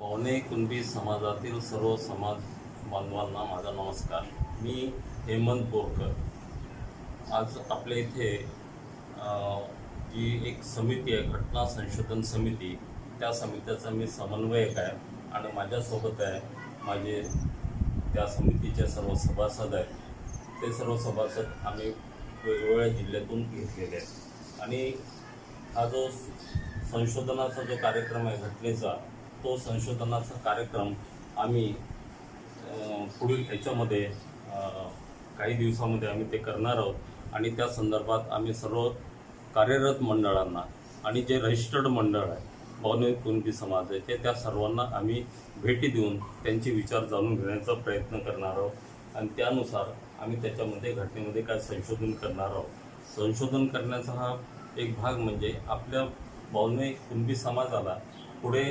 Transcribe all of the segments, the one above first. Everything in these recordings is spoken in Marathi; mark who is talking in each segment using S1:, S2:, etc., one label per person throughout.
S1: पवने कुणबी समाजातील सर्व समाज बांधवांना माझा नमस्कार. मी हेमंत बोरकर. आज आपल्या इथे जी एक समिती आहे घटना संशोधन समिती त्या समितीचा मी समन्वयक आहे आणि माझ्यासोबत आहे माझे त्या समितीचे सर्व सभासद आहेत. ते सर्व सभासद आम्ही वेगवेगळ्या जिल्ह्यातून घेतलेले आहेत. आणि हा जो संशोधनाचा जो कार्यक्रम आहे घटनेचा तो संशोधनाचा कार्यक्रम आम्ही पुढील ह्याच्यामध्ये काही दिवसामध्ये आम्ही ते करणार आहोत. आणि त्या संदर्भात आम्ही सर्व कार्यरत मंडळांना आणि जे रजिस्टर्ड मंडळ आहे भावनिक कुणबी समाज आहे ते त्या सर्वांना आम्ही भेटी देऊन त्यांचे विचार जाणून घेण्याचा प्रयत्न करणार आहोत. आणि त्यानुसार आम्ही त्याच्यामध्ये घटनेमध्ये काय संशोधन करणार आहोत. संशोधन करण्याचा हा एक भाग म्हणजे आपल्या भावनिक कुणबी समाजाला पुढे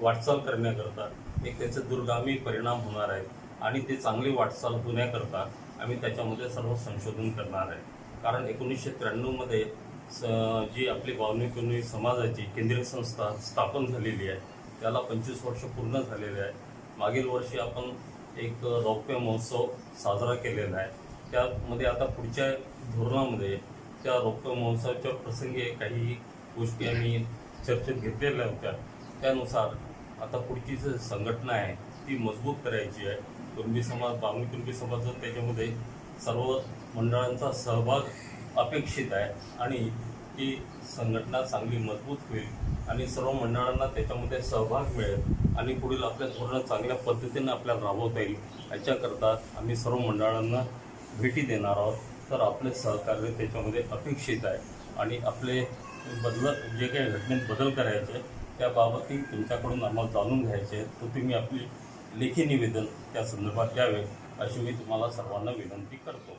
S1: वाटचाल करण्याकरता एक त्याचे दूरगामी परिणाम होणार आहेत आणि ते चांगली वाटचाल होण्याकरता आम्ही त्याच्यामध्ये सर्व संशोधन करणार आहे. कारण एकोणीसशे त्र्याण्णवमध्ये स जी आपली भावनिक समाजाची केंद्रीय संस्था स्थापन झालेली आहे त्याला पंचवीस वर्ष पूर्ण झालेले आहे. मागील वर्षी आपण एक रौप्य महोत्सव साजरा केलेला आहे. त्यामध्ये आता पुढच्या धोरणामध्ये त्या रौप्य महोत्सवाच्या प्रसंगी काही गोष्टी आम्ही चर्चेत घेतलेल्या होत्या. त्यानुसार आता पुढची जी संघटना आहे ती मजबूत करायची आहे. कुणबी समाज बावनी कुणबी समाज त्याच्यामध्ये सर्व मंडळांचा सहभाग अपेक्षित आहे आणि ती संघटना चांगली मजबूत होईल आणि सर्व मंडळांना त्याच्यामध्ये सहभाग मिळेल आणि पुढील आपल्या धोरणं चांगल्या पद्धतीने आपल्याला राबवता येईल. याच्याकरता आम्ही सर्व मंडळांना भेटी देणार आहोत. तर आपले सहकार्य त्याच्यामध्ये अपेक्षित आहे आणि आपले बदल जे काही घटनेत बदल करायचे त्याबाबतही तुमच्याकडून आम्हाला जाणून घ्यायचे आहे तर तुम्ही आपली लेखी निवेदन त्या संदर्भात द्यावे अशी मी तुम्हाला सर्वांना विनंती करतो.